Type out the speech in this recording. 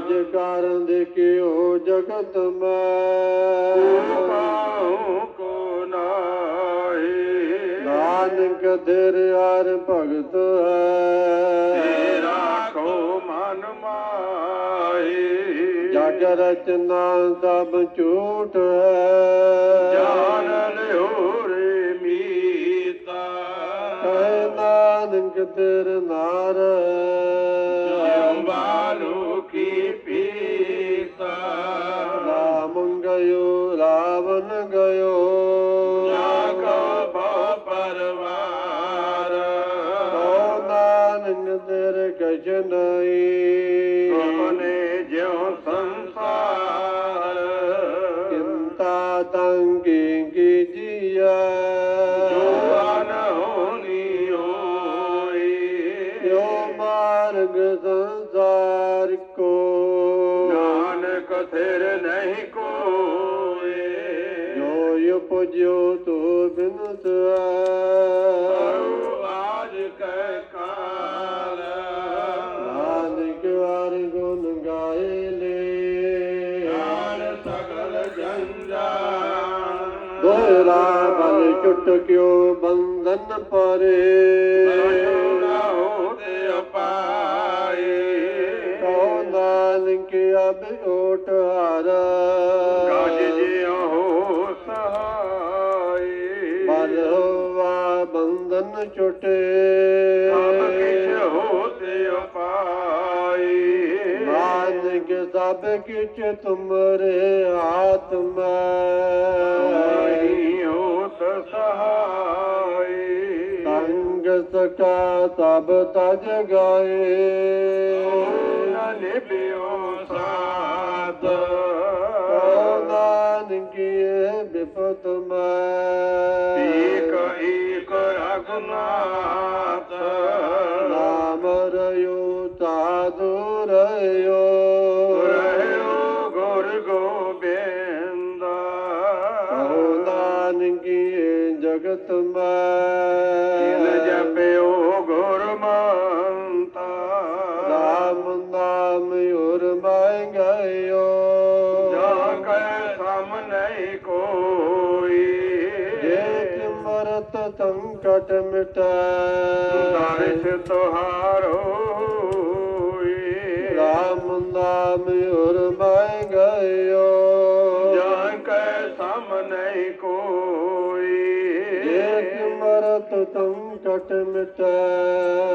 ਨਿਜ ਕਾਰਨ ਦੇਖਿਓ ਜਗਤ ਮੈਂ। ਪਾਉ ਕੋ ਨਾਹੀ ਨਾਨਕ ਤੇਰੇ ਹਰ ਭਗਤ ਹੈ। ਤੇਰਾ ਕੋ ਮਨ ਮਾਹੀ ਜਗ ਰਚਨਾ ਸਭ ਝੂਠ ਹੈ। ਜਾਣ ਲਿਓ ਰੇ ਮੀਤਾ। ਕਹਿ ਨਾਨਕ ਤੇਰੇ ਨਾਰ ਰਾਵਣ ਗਇਓ। ਕਾ ਭਉ ਪਰਵਾਰ। ਕੋ ਨਾਨਕ ਤੇਰੇ ਕਛ ਨਹੀਂ। ਤੁਮਨੇ ਜਿਉ ਸੰਸਾਰ। ਚਿੰਤਾ ਤੰਗੀ ਕੀ ਜੀਆ ਜੁਆਨ ਹੋਨੀ ਹੋਈ। ਜੋ ਮਾਰਗ ਸੰਸਾਰ ਕੋ। ਨਾਨਕ ਥਿਰ ਨਹੀਂ ਕੋਏ ਉਪਜਿਓ ਤੋ ਬਿਨਤ ਪਰਉ ਆਜ ਕੈ ਕਾਲ। ਨਾਨਕ ਹਰ ਗੁਣ ਗਾਏ ਲੈ। ਜਾਣ ਸਗਲ ਜੰਜਾਨ ਦੋਹਰਾ ਬਲ ਚੁਟਕਿਓ ਬੰਧਨ ਪਰੇ। ਪਰਉ ਹੋਤੇ ਅਪਾਏ। ਕੋ ਨਾਨਕ ਅਬ ਓਟ ਹਰ। ਗਜ ਜਿਉ ਬੰਧਨ ਚੁਟੇ। ਸਭ ਕਿਛ ਹੋਤੇ ਅਪਾਈ ਨਾਨਕ ਸਭ ਕਿਛ ਤੁਮਰੇ ਹਾਥ ਮੈਂ ਨਹੀਂ ਹੋਤ ਸਹਾਈ ਸੰਗ ਸਕਾ ਸਭ ਤਜ ਗਾਏ। ਨਾ ਨਿਭਿਓ ਸਾਧ ਨਾਨਕੀਏ ਬਿਪਤ ਮੈਂ। ਰਘੁਨਾਥ ਨਾਮ ਰਿਓ ਸਾਧੂ ਰਿਓ ਰਹਿਓ ਗੁਰ ਗੋਬਿੰਦ। ਕੋ ਨਾਨਕੀਏ ਜਗਤ ਜਿਨ ਮੈਂ ਜਪਿਓ ਗੁਰ ਮੰਤਾ। ਰਾਮ ਨਾਮ ਉਰ ਮੈਂ ਗਇਓ। ਜਾ ਕੈ ਸਮ ਨਹੀਂ ਕੋਈ ਸੰਕਟ ਮਿਟੈ ਦਰਸ਼ ਤੁਹਾਰੋ ਰਾਮ ਨਾਮ ਉਰ ਮੈਂ ਗਇਓ। ਜਾਂ ਕੈ ਸਮ ਨਹੀਂ ਕੋਈ। ਜੇ ਸਿਮਰਤ ਸੰਕਟ ਮਿਟੈ। ਦਰਸ਼ ਤੁਹਾਰੋ